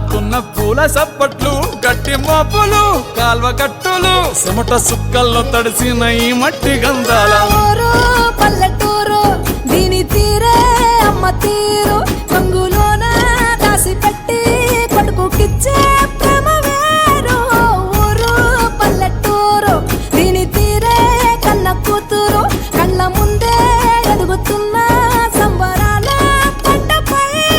రాలుతున్న పూల సప్పట్లు గట్టి మోపులు కాల్వ కట్టులు చెమట సుక్కల్లో తడిసిన ఈ మట్టి గంధాల